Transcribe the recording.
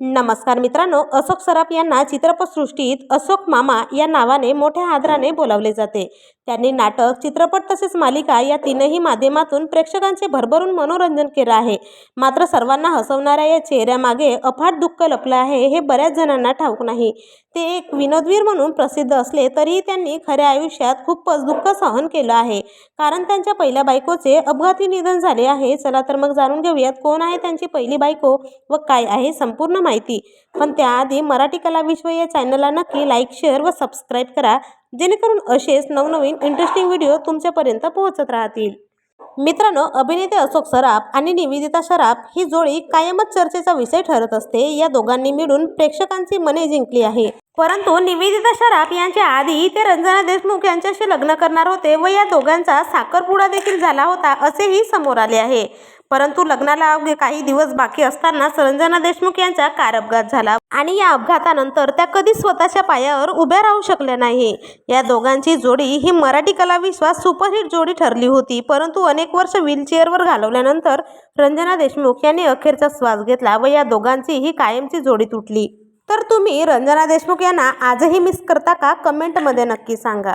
नमस्कार मित्रांनो अशोक सराफ यांना चित्रपटसृष्टीत अशोक मामा या नावाने मोठ्या आदराने बोलावले जाते. त्यांनी नाटक चित्रपट तसेच मालिका या तीनही माध्यमातून प्रेक्षकांचे भरभरून मनोरंजन केलं आहे. मात्र सर्वांना हसवणाऱ्या या चेहऱ्यामागे अफाट दुःख लपलं आहे हे बऱ्याच जणांना ठाऊक नाही. ते एक विनोदवीर म्हणून प्रसिद्ध असले तरीही त्यांनी खऱ्या आयुष्यात खूपच दुःख सहन केलं आहे. कारण त्यांच्या पहिल्या बायकोचे अपघाती निधन झाले आहे. चला तर मग जाणून घेऊयात कोण आहे त्यांची पहिली बायको व काय आहे संपूर्ण माहिती. पण त्याआधी मराठी कला विश्व या चॅनलला नक्की लाईक शेअर व सबस्क्राईब करा. जेणेकरून असेच नवनवीन इंटरेस्टिंग व्हिडिओ तुमच्यापर्यंत पोहोचत राहतील. मित्रांनो अभिनेते अशोक सराफ आणि निवेदिता सराफ ही जोडी कायमच चर्चेचा विषय ठरत असते या दोघांनी मिळून प्रेक्षकांची मने जिंकली आहे. परंतु निवेदिता सराफ यांच्या आधी ते रंजना देशमुख यांच्याशी लग्न करणार होते व या दोघांचा साखरपुडा देखील झाला होता असेही समोर आले आहे. परंतु लग्नाला अवघे काही दिवस बाकी असताना रंजना देशमुख यांचा कार अपघात झाला. आणि या अपघातानंतर त्या कधी स्वतःच्या पायावर उभ्या राहू शकल्या नाही. या दोघांची जोडी ही मराठी कला विश्वास सुपरहिट जोडी ठरली होती. परंतु अनेक वर्ष व्हीलचेअरवर घालवल्यानंतर रंजना देशमुख यांनी अखेरचा श्वास घेतला व या दोघांची ही कायमची जोडी तुटली. तर तुम्ही रंजना देशमुख यांना आजही मिस करता का? कमेंटमध्ये नक्की सांगा.